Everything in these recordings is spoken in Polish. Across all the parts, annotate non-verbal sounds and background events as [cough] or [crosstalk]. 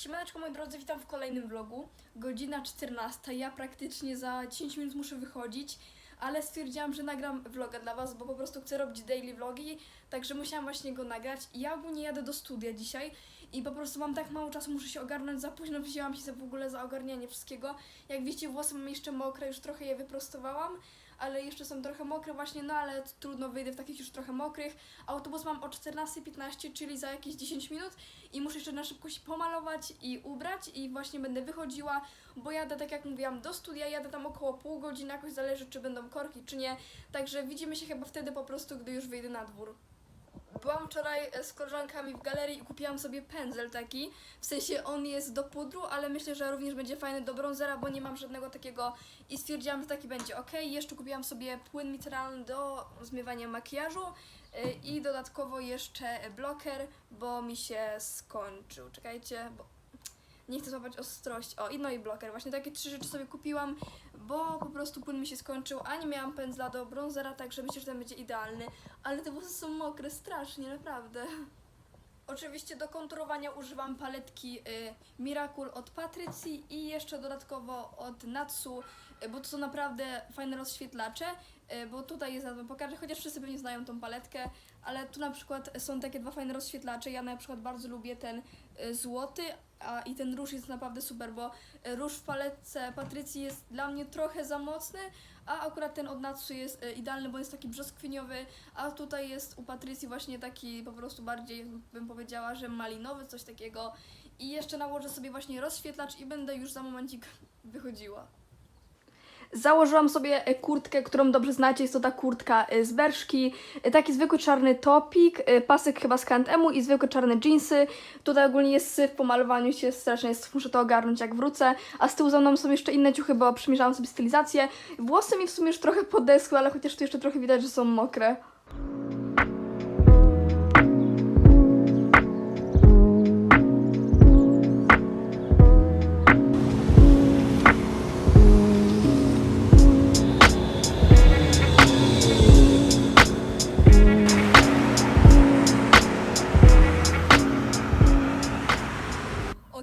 Siemaneczko moi drodzy, witam w kolejnym vlogu. Godzina 14, ja praktycznie za 10 minut muszę wychodzić, ale stwierdziłam, że nagram vloga dla was, bo po prostu chcę robić daily vlogi, także musiałam właśnie go nagrać. Ja ogólnie jadę do studia dzisiaj i po prostu mam tak mało czasu, muszę się ogarnąć, za późno wzięłam się za w ogóle za ogarnianie wszystkiego. Jak widzicie włosy mam jeszcze mokre, już trochę je wyprostowałam, ale jeszcze są trochę mokre właśnie, no ale trudno wyjdę w takich już trochę mokrych. Autobus mam o 14.15, czyli za jakieś 10 minut i muszę jeszcze na szybko się pomalować i ubrać i właśnie będę wychodziła, bo jadę, tak jak mówiłam, do studia, jadę tam około pół godziny, jakoś zależy, czy będą korki, czy nie, także widzimy się chyba wtedy po prostu, gdy już wyjdę na dwór. Byłam wczoraj e, z koleżankami w galerii i kupiłam sobie pędzel taki, w sensie on jest do pudru, ale myślę, że również będzie fajny do bronzera, bo nie mam żadnego takiego i stwierdziłam, że taki będzie ok. Jeszcze kupiłam sobie płyn mineralny do zmywania makijażu, Y, I dodatkowo jeszcze bloker, bo mi się skończył. Czekajcie, bo nie chcę złapać ostrość. O, i no i bloker. Właśnie takie trzy rzeczy sobie kupiłam, bo po prostu płyn mi się skończył, a nie miałam pędzla do bronzera, także myślę, że ten będzie idealny. Ale te włosy są mokre, strasznie, naprawdę. Oczywiście do konturowania używam paletki y, Miracle od Patrycji i jeszcze dodatkowo od Natsu, y, bo to są naprawdę fajne rozświetlacze, y, bo tutaj jest, wam pokażę, chociaż wszyscy pewnie znają tą paletkę, ale tu na przykład są takie dwa fajne rozświetlacze, ja na przykład bardzo lubię ten y, złoty, a i ten róż jest naprawdę super, bo y, róż w paletce Patrycji jest dla mnie trochę za mocny, a akurat ten od Natsu jest y, idealny, bo jest taki brzoskwiniowy, a tutaj jest u Patrycji właśnie taki po prostu bardziej, bym powiedziała, że malinowy, coś takiego. I jeszcze nałożę sobie właśnie rozświetlacz i będę już za momencik [laughs] wychodziła. Założyłam sobie e, kurtkę, którą dobrze znacie, jest to ta kurtka e, z Berszki, E, taki zwykły czarny topik, pasek chyba z H&M i zwykłe czarne jeansy. Tutaj ogólnie jest syf po malowaniu się, strasznie jest, muszę to ogarnąć jak wrócę. A z tyłu za mną są jeszcze inne ciuchy, bo przymierzałam sobie stylizację. Włosy mi w sumie już trochę podeschły, ale chociaż tu jeszcze trochę widać, że są mokre.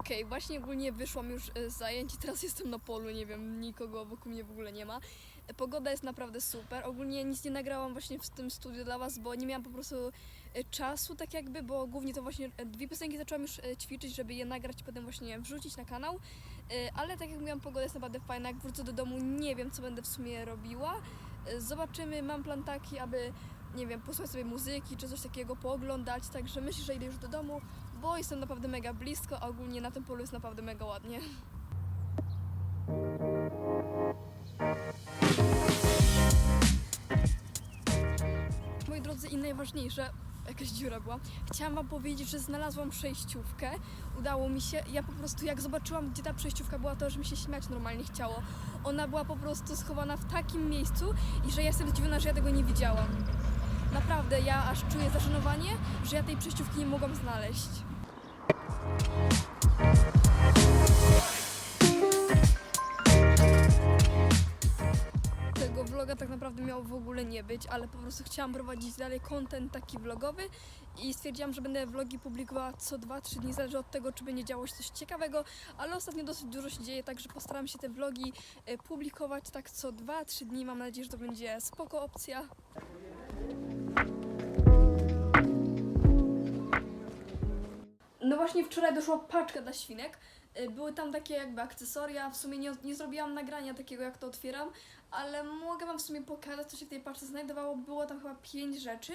Okej, właśnie ogólnie wyszłam już e, z zajęć i teraz jestem na polu, nie wiem, nikogo wokół mnie w ogóle nie ma. E, Pogoda jest naprawdę super. Ogólnie nic nie nagrałam właśnie w tym studiu dla Was, bo nie miałam po prostu e, czasu tak jakby, bo głównie to właśnie dwie piosenki zaczęłam już ćwiczyć, żeby je nagrać i potem właśnie wrzucić na kanał. Ale tak jak mówiłam, pogoda jest naprawdę fajna. Jak wrócę do domu, nie wiem co będę w sumie robiła. Zobaczymy, mam plan taki, aby nie wiem, posłuchać sobie muzyki czy coś takiego, pooglądać, także myślę, że idę już do domu, bo jestem naprawdę mega blisko, a ogólnie na tym polu jest naprawdę mega ładnie. Moi drodzy, i najważniejsze, jakaś dziura była. Chciałam wam powiedzieć, że znalazłam przejściówkę. Udało mi się. Ja po prostu jak zobaczyłam, gdzie ta przejściówka była, to już mi się śmiać normalnie chciało. Ona była po prostu schowana w takim miejscu i że ja jestem zdziwiona, że ja tego nie widziałam. Naprawdę, ja aż czuję zażenowanie, że ja tej przejściówki nie mogłam znaleźć. Tego vloga tak naprawdę miało w ogóle nie być, ale po prostu chciałam prowadzić dalej content taki vlogowy i stwierdziłam, że będę vlogi publikowała co 2-3 dni, zależy od tego, czy będzie działo się coś ciekawego, ale ostatnio dosyć dużo się dzieje, także postaram się te vlogi e, publikować tak co 2-3 dni. Mam nadzieję, że to będzie spoko opcja. No właśnie wczoraj doszła paczka dla świnek. Y, Były tam takie jakby akcesoria. W sumie nie, nie zrobiłam nagrania takiego jak to otwieram, ale mogę wam w sumie pokazać co się w tej paczce znajdowało. Było tam chyba pięć rzeczy.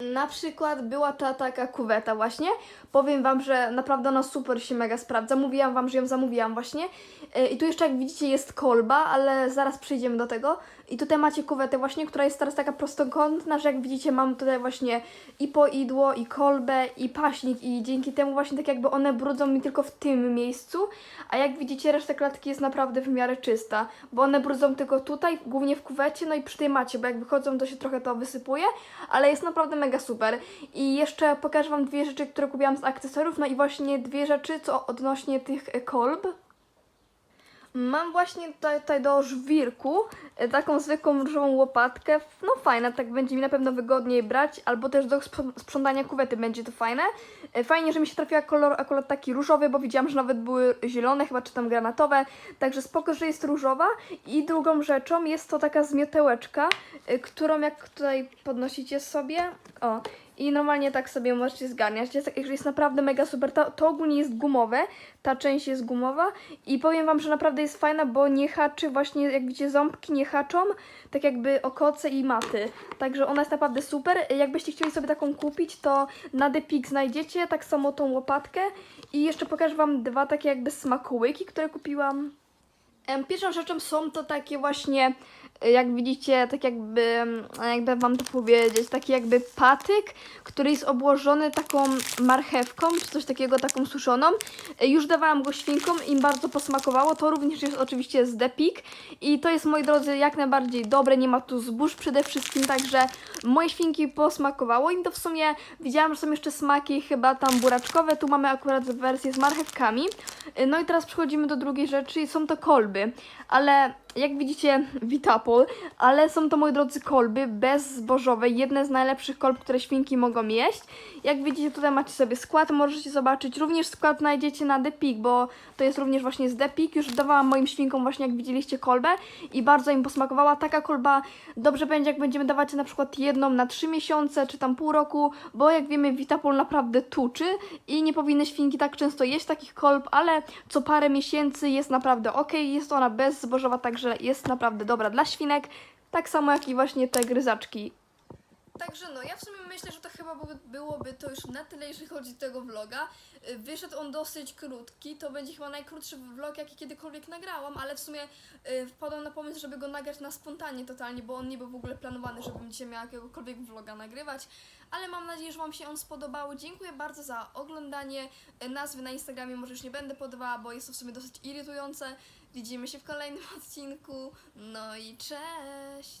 Na przykład była ta taka kuweta właśnie. Powiem wam, że naprawdę ona super się mega sprawdza. Mówiłam wam, że ją zamówiłam właśnie. Yy, I tu jeszcze jak widzicie jest kolba, ale zaraz przejdziemy do tego. I tutaj macie kuwetę właśnie, która jest teraz taka prostokątna, że jak widzicie mam tutaj właśnie i poidło, i kolbę, i paśnik i dzięki temu właśnie tak jakby one brudzą mi tylko w tym miejscu, a jak widzicie reszta klatki jest naprawdę w miarę czysta, bo one brudzą tylko tutaj, głównie w kuwecie, no i przy tej macie, bo jak wychodzą to się trochę to wysypuje, ale jest naprawdę mega super. I jeszcze pokażę Wam dwie rzeczy, które kupiłam z akcesoriów, no i właśnie dwie rzeczy, co odnośnie tych kolb. Mam właśnie tutaj, tutaj do żwirku e, taką zwykłą różową łopatkę. No fajna, tak będzie mi na pewno wygodniej brać, albo też do sprz- sprzątania kuwety będzie to fajne. E, Fajnie, że mi się trafiła kolor akurat taki różowy, bo widziałam, że nawet były zielone, chyba czy tam granatowe. Także spoko, że jest różowa. I drugą rzeczą jest to taka zmiotełeczka, y, którą jak tutaj podnosicie sobie, o, i normalnie tak sobie możecie zgarniać. Jest, jest naprawdę mega super, to, to ogólnie jest gumowe, ta część jest gumowa i powiem Wam, że naprawdę jest fajna, bo nie haczy właśnie, jak widzicie, ząbki nie haczą, tak jakby okoce i maty. Także ona jest naprawdę super. Jakbyście chcieli sobie taką kupić, to na Depik znajdziecie tak samo tą łopatkę i jeszcze pokażę Wam dwa takie jakby smakołyki, które kupiłam. Pierwszą rzeczą są to takie właśnie, jak widzicie, tak jakby, mm, jakby wam to powiedzieć, taki jakby patyk, który jest obłożony taką marchewką, czy coś takiego, taką suszoną. Już dawałam go świnkom, im bardzo posmakowało. To również jest oczywiście z Depik i to jest, moi drodzy, jak najbardziej dobre, nie ma tu zbóż przede wszystkim, także moje świnki posmakowało im to w sumie. Widziałam, że są jeszcze smaki chyba tam buraczkowe, tu mamy akurat wersję z marchewkami. No i teraz przechodzimy do drugiej rzeczy, są to kolby, ale jak widzicie, Vitapol, ale są to, moi drodzy, kolby bezzbożowe, jedne z najlepszych kolb, które świnki mogą jeść. Jak widzicie, tutaj macie sobie skład, możecie zobaczyć, również skład znajdziecie na Depik, bo to jest również właśnie z Depik, już dawałam moim świnkom właśnie, jak widzieliście, kolbę i bardzo im posmakowała. Taka kolba dobrze będzie, jak będziemy dawać na przykład jedną na 3 miesiące, czy tam pół roku, bo jak wiemy, Vitapol naprawdę tuczy i nie powinny świnki tak często jeść takich kolb, ale co parę miesięcy jest naprawdę ok, jest ona bezzbożowa, także jest naprawdę dobra dla świnek, tak samo jak i właśnie te gryzaczki. Także no, ja w sumie myślę, że to chyba byłoby, to już na tyle, jeżeli chodzi o tego vloga. Y, Wyszedł on dosyć krótki, to będzie chyba najkrótszy vlog, jaki kiedykolwiek nagrałam, ale w sumie y, wpadłam na pomysł, żeby go nagrać na spontanie totalnie, bo on nie był w ogóle planowany, żebym dzisiaj miała jakiegokolwiek vloga nagrywać. Ale mam nadzieję, że Wam się on spodobał. Dziękuję bardzo za oglądanie. Y, Nazwy na Instagramie może już nie będę podawała, bo jest to w sumie dosyć irytujące. Widzimy się w kolejnym [laughs] odcinku. No i cześć!